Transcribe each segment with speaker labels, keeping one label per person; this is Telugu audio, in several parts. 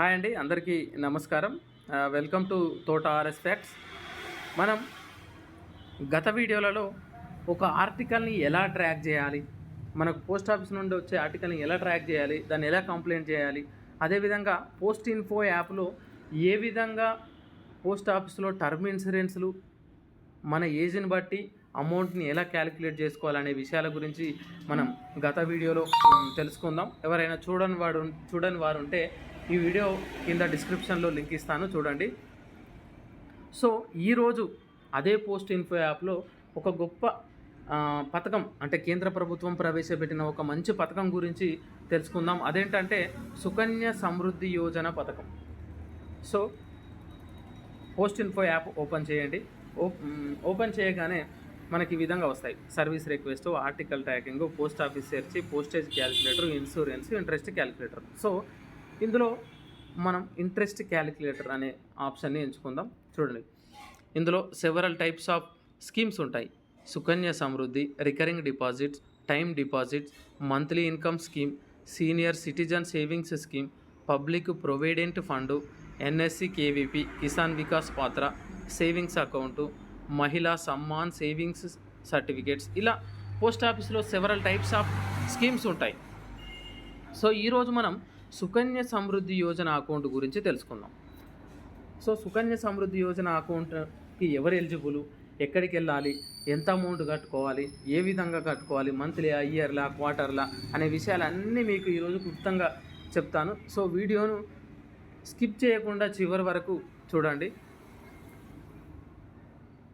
Speaker 1: హాయ్ అండి అందరికీ నమస్కారం. Welcome to Thota RS facts. మనం గత వీడియోలలో ఒక ఆర్టికల్ని ఎలా ట్రాక్ చేయాలి మనకు పోస్ట్ ఆఫీస్ నుండి వచ్చే ఆర్టికల్ని ఎలా ట్రాక్ చేయాలి దాన్ని ఎలా కంప్లైంట్ చేయాలి అదేవిధంగా పోస్ట్ ఇన్ఫో యాప్లో ఏ విధంగా పోస్ట్ ఆఫీస్లో టర్మ్ ఇన్సూరెన్స్లు మన ఏజ్ని బట్టి అమౌంట్ని ఎలా క్యాలిక్యులేట్ చేసుకోవాలనే విషయాల గురించి మనం గత వీడియోలో తెలుసుకుందాం. ఎవరైనా చూడని వాడు చూడని వారు ఉంటే ఈ వీడియో కింద డిస్క్రిప్షన్లో లింక్ ఇస్తాను చూడండి. సో ఈరోజు అదే పోస్ట్ ఇన్ఫో యాప్లో ఒక గొప్ప పథకం అంటే కేంద్ర ప్రభుత్వం ప్రవేశపెట్టిన ఒక మంచి పథకం గురించి తెలుసుకుందాం. అదేంటంటే సుకన్య సమృద్ధి యోజన పథకం. So post info app open చేయండి. ఓపెన్ చేయగానే మనకి ఈ విధంగా వస్తాయి. Service request article tracking post office search postage calculator insurance interest calculator so ఇందులో మనం ఇంట్రెస్ట్ క్యాలిక్యులేటర్ అనే ఆప్షన్ని ఎంచుకుందాం. చూడండి. ఇందులో సెవరల్ టైప్స్ ఆఫ్ స్కీమ్స్ ఉంటాయి. Sukanya Samriddhi recurring deposits time deposits monthly income scheme senior citizen savings scheme public provident fund NSC KVP Kisan Vikas Patra savings account Mahila Samman savings certificates ఇలా పోస్ట్ ఆఫీస్లో సెవరల్ టైప్స్ ఆఫ్ స్కీమ్స్ ఉంటాయి. సో ఈరోజు మనం సుకన్య సమృద్ధి యోజన అకౌంట్ గురించి తెలుసుకుందాం. సో సుకన్య సమృద్ధి యోజన అకౌంట్కి ఎవరు ఎలిజిబుల్? ఎక్కడికి వెళ్ళాలి? ఎంత అమౌంట్ కట్టుకోవాలి? ఏ విధంగా కట్టుకోవాలి? మంత్లీ ఇయర్లా క్వార్టర్లా అనే విషయాలన్నీ మీకు ఈరోజు క్లుప్తంగా చెప్తాను. సో వీడియోను స్కిప్ చేయకుండా చివరి వరకు చూడండి.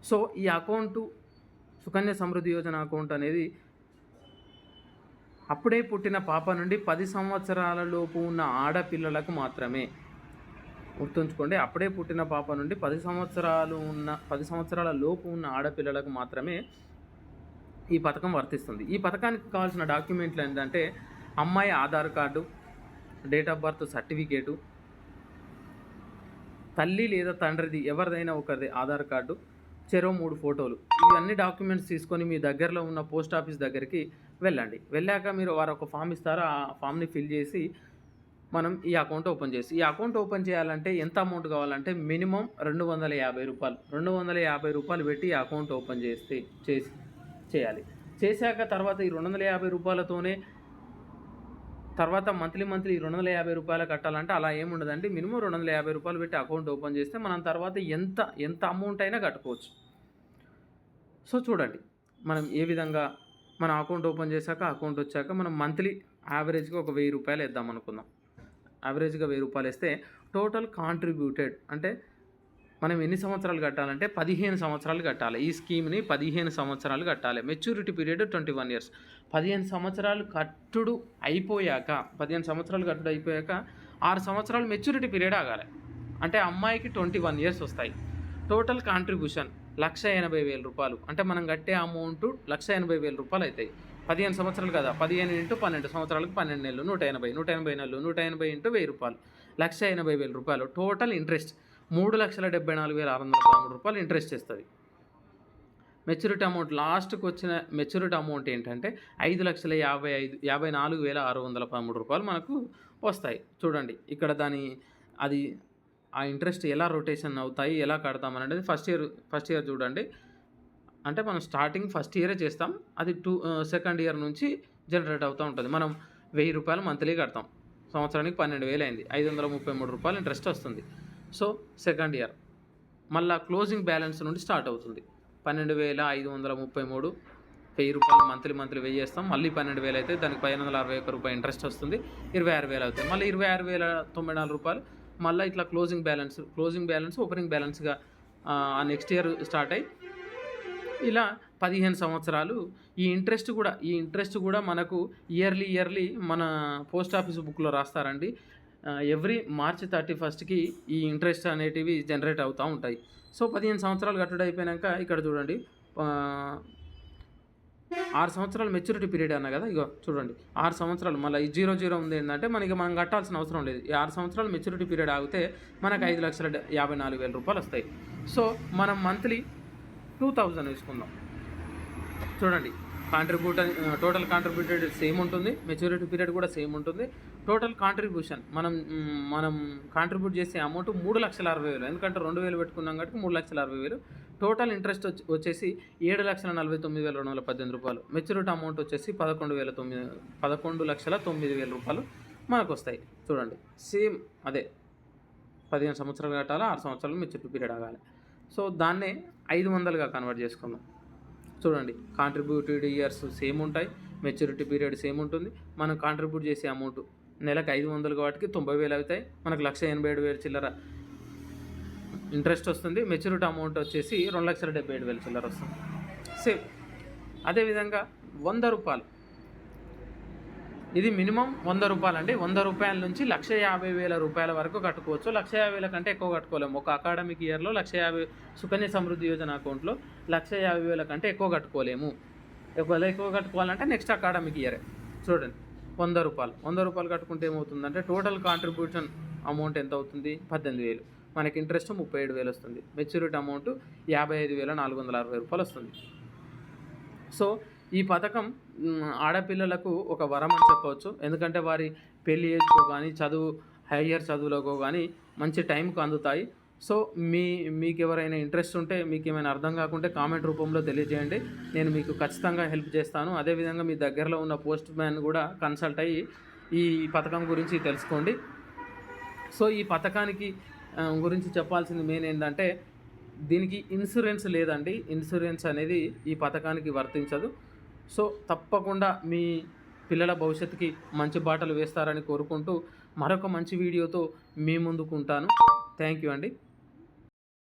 Speaker 1: సో ఈ అకౌంటు సుకన్య సమృద్ధి యోజన అకౌంట్ అనేది అప్పుడే పుట్టిన పాప నుండి పది సంవత్సరాల లోపు ఉన్న ఆడపిల్లలకు మాత్రమే. గుర్తుంచుకోండి అప్పుడే పుట్టిన పాప నుండి పది సంవత్సరాలు ఉన్న పది సంవత్సరాల లోపు ఉన్న ఆడపిల్లలకు మాత్రమే ఈ పథకం వర్తిస్తుంది. ఈ పథకానికి కావాల్సిన డాక్యుమెంట్లు ఏంటంటే అమ్మాయి Aadhaar card date of birth certificate తల్లి లేదా తండ్రిది ఎవరిదైనా ఒకరిది ఆధార్ కార్డు చెరో మూడు ఫోటోలు. ఇవన్నీ డాక్యుమెంట్స్ తీసుకొని మీ దగ్గరలో ఉన్న పోస్ట్ ఆఫీస్ దగ్గరికి వెళ్ళండి. వెళ్ళాక మీరు వారు ఒక ఫామ్ ఇస్తారు ఆ ఫామ్ని ఫిల్ చేసి మనం ఈ అకౌంట్ ఓపెన్ చేసి ఈ అకౌంట్ ఓపెన్ చేయాలంటే ఎంత అమౌంట్ కావాలంటే మినిమం రెండు వందల యాభై రూపాయలు రెండు వందల యాభై రూపాయలు పెట్టి ఈ అకౌంట్ ఓపెన్ చేస్తే చేసి చేయాలి. చేశాక తర్వాత ఈ రెండు వందల యాభై రూపాయలతోనే తర్వాత మంత్లీ మంత్లీ రెండు వందల యాభై రూపాయలు కట్టాలంటే అలా ఏముండదండి. మినిమం రెండు వందల యాభై రూపాయలు పెట్టి అకౌంట్ ఓపెన్ చేస్తే మనం తర్వాత ఎంత ఎంత అమౌంట్ అయినా కట్టుకోవచ్చు. సో చూడండి మనం ఏ విధంగా మన అకౌంట్ ఓపెన్ చేశాక అకౌంట్ వచ్చాక మనం మంత్లీ యావరేజ్గా ఒక వెయ్యి రూపాయలు వేద్దాం అనుకుందాం. యావరేజ్గా వెయ్యి రూపాయలు వేస్తే టోటల్ కాంట్రిబ్యూటెడ్ అంటే మనం ఎన్ని సంవత్సరాలు కట్టాలంటే పదిహేను సంవత్సరాలు కట్టాలి. ఈ స్కీమ్ని పదిహేను సంవత్సరాలు కట్టాలి. Maturity period twenty one years. పదిహేను సంవత్సరాలు కట్టుడు అయిపోయాక పదిహేను సంవత్సరాలు కట్టుడు అయిపోయాక ఆరు సంవత్సరాలు మెచ్యూరిటీ పీరియడ్ ఆగాలి. అంటే అమ్మాయికి ట్వంటీ వన్ ఇయర్స్ వస్తాయి. టోటల్ కాంట్రిబ్యూషన్ లక్ష ఎనభై వేల రూపాయలు. అంటే మనం కట్టే అమౌంట్ లక్ష ఎనభై వేల రూపాయలు అవుతాయి. పదిహేను సంవత్సరాలు కదా పదిహేను ఇంటూ పన్నెండు సంవత్సరాలకు పన్నెండు నెలలు నూట ఎనభై నూట ఎనభై నెలలు నూట ఎనభై ఇంటూ వెయ్యి రూపాయలు. లక్ష ఎనభై వేల రూపాయలు. టోటల్ ఇంట్రెస్ట్ మూడు లక్షల డెబ్బై నాలుగు వేల ఆరు వందల పదమూడు రూపాయలు ఇంట్రెస్ట్ ఇస్తుంది మెచ్యూరిటీ అమౌంట్ లాస్ట్కి వచ్చిన మెచ్యూరిటీ అమౌంట్ ఏంటంటే ఐదు లక్షల యాభై ఐదు యాభై నాలుగు వేల ఆరు వందల పదమూడు రూపాయలు మనకు వస్తాయి. చూడండి ఇక్కడ దాని అది ఆ ఇంట్రెస్ట్ ఎలా రొటేషన్ అవుతాయి ఎలా కడతాం అనేది ఫస్ట్ ఇయర్ ఫస్ట్ ఇయర్ చూడండి. అంటే మనం స్టార్టింగ్ ఫస్ట్ ఇయరే చేస్తాం అది టూ సెకండ్ ఇయర్ నుంచి జనరేట్ అవుతూ ఉంటుంది. మనం వెయ్యి రూపాయలు మంత్లీ కడతాం. సంవత్సరానికి పన్నెండు వేలు అయింది ఐదు వందల ముప్పై మూడు రూపాయలు ఇంట్రెస్ట్ వస్తుంది. So second year. మళ్ళీ క్లోజింగ్ బ్యాలెన్స్ నుండి స్టార్ట్ అవుతుంది. పన్నెండు వేల ఐదు వందల ముప్పై మూడు వెయ్యి రూపాయలు మంత్లీ మంత్లీ వెయ్యి చేస్తాం. మళ్ళీ పన్నెండు వేలు అయితే దానికి పైన వందల అరవై ఒక్క రూపాయి ఇంట్రెస్ట్ వస్తుంది. ఇరవై ఆరు వేలు అవుతాయి మళ్ళీ ఇరవై ఆరు వేల తొంభై నాలుగు రూపాయలు. మళ్ళీ ఇట్లా closing balance closing balance opening బ్యాలెన్స్గా ఆ నెక్స్ట్ ఇయర్ స్టార్ట్ అయ్యి ఇలా పదిహేను సంవత్సరాలు. ఈ ఇంట్రెస్ట్ కూడా ఈ ఇంట్రెస్ట్ కూడా మనకు ఇయర్లీ ఇయర్లీ మన పోస్ట్ ఆఫీస్ బుక్లో రాస్తారండి. ఎవ్రీ మార్చ్ థర్టీ ఫస్ట్కి ఈ ఇంట్రెస్ట్ అనేటివి జనరేట్ అవుతూ ఉంటాయి. సో పదిహేను సంవత్సరాలు కట్టడం అయిపోయాక ఇక్కడ చూడండి ఆరు సంవత్సరాలు మెచ్యూరిటీ పీరియడ్ అన్న కదా ఇగో చూడండి. ఆరు సంవత్సరాలు మళ్ళీ ఈ జీరో జీరో ఉంది ఏంటంటే మనకి మనం కట్టాల్సిన అవసరం లేదు. ఈ ఆరు సంవత్సరాలు మెచ్యూరిటీ పీరియడ్ ఆగితే మనకు ఐదు లక్షల యాభై నాలుగు వేల రూపాయలు వస్తాయి. సో మనం మంత్లీ టూ థౌజండ్ వేసుకుందాం చూడండి కాంట్రిబ్యూట్ టోటల్ కాంట్రిబ్యూటెడ్ సేమ్ ఉంటుంది మెచ్యూరిటీ పీరియడ్ కూడా సేమ్ ఉంటుంది. టోటల్ కాంట్రిబ్యూషన్ మనం మనం కాంట్రిబ్యూట్ చేసే అమౌంట్ మూడు లక్షల అరవై వేలు. ఎందుకంటే రెండు వేలు పెట్టుకున్నాం కాబట్టి మూడు లక్షల అరవై వేలు. టోటల్ ఇంట్రెస్ట్ వచ్చి వచ్చేసి ఏడు లక్షల నలభై తొమ్మిది వేల రెండు వందల పద్దెనిమిది రూపాయలు. మెచ్యూరిటీ అమౌంట్ వచ్చేసి పదకొండు వేల తొమ్మిది పదకొండు లక్షల తొమ్మిది వేల రూపాయలు మనకు వస్తాయి చూడండి సేమ్ అదే పదిహేను సంవత్సరాలు కట్టాలి ఆరు సంవత్సరాలు మెచ్యూరిటీ పీరియడ్ ఆగాలి. సో దాన్నే ఐదు వందలుగా కన్వర్ట్ చేసుకుందాం. చూడండి కాంట్రిబ్యూటెడ్ ఇయర్స్ సేమ్ ఉంటాయి మెచ్యూరిటీ పీరియడ్ సేమ్ ఉంటుంది. మనం కాంట్రిబ్యూట్ చేసే అమౌంట్ నెలకు ఐదు వందలు కాబట్టి తొంభై వేలు అవుతాయి. మనకు లక్ష ఎనభై ఏడు వేలు చిల్లర ఇంట్రెస్ట్ వస్తుంది. మెచ్యూరిటీ అమౌంట్ వచ్చేసి రెండు లక్షల డెబ్బై ఏడు వేలు చిల్లర వస్తుంది. సేమ్. అదేవిధంగా వంద రూపాయలు. ఇది మినిమం వంద రూపాయలు అండి వంద రూపాయల నుంచి లక్ష యాభై వేల రూపాయల వరకు కట్టుకోవచ్చు. లక్ష యాభై వేల కంటే ఎక్కువ కట్టుకోలేము. ఒక అకాడమిక్ ఇయర్లో లక్ష యాభై సుకన్య సమృద్ధి యోజన అకౌంట్లో లక్ష యాభై వేల కంటే ఎక్కువ కట్టుకోలేము. ఒకవేళ ఎక్కువ కట్టుకోవాలంటే నెక్స్ట్ అకాడమిక్ ఇయరే. చూడండి. వంద రూపాయలు. వంద రూపాయలు కట్టుకుంటే ఏమవుతుందంటే టోటల్ కాంట్రిబ్యూషన్ అమౌంట్ ఎంత అవుతుంది? పద్దెనిమిది వేలు. మనకి ఇంట్రెస్ట్ ముప్పై ఏడు వేలు వస్తుంది. మెచ్యూరిటీ అమౌంట్ యాభై ఐదు వేల నాలుగు వందల అరవై రూపాయలు వస్తుంది. సో ఈ పథకం ఆడపిల్లలకు ఒక వరం అని చెప్పవచ్చు. ఎందుకంటే వారి పెళ్ళి ఏజ్కో కానీ చదువు హయ్యర్ చదువులకో కానీ మంచి టైంకు అందుతాయి. సో మీ మీకు ఎవరైనా ఇంట్రెస్ట్ ఉంటే మీకు ఏమైనా అర్థం కాకుంటే కామెంట్ రూపంలో తెలియజేయండి. నేను మీకు ఖచ్చితంగా హెల్ప్ చేస్తాను. అదేవిధంగా మీ దగ్గరలో ఉన్న పోస్ట్ మ్యాన్ కూడా కన్సల్ట్ అయ్యి ఈ పథకం గురించి తెలుసుకోండి. సో ఈ పథకానికి గురించి చెప్పాల్సింది మెయిన్ ఏంటంటే దీనికి ఇన్సూరెన్స్ లేదండి. ఇన్సూరెన్స్ అనేది ఈ పథకానికి వర్తించదు. సో తప్పకుండా మీ పిల్లల భవిష్యత్తుకి మంచి బాటలు వేస్తారని కోరుకుంటూ మరొక మంచి వీడియోతో మీ ముందుకు ఉంటాను. థ్యాంక్ యూ అండి.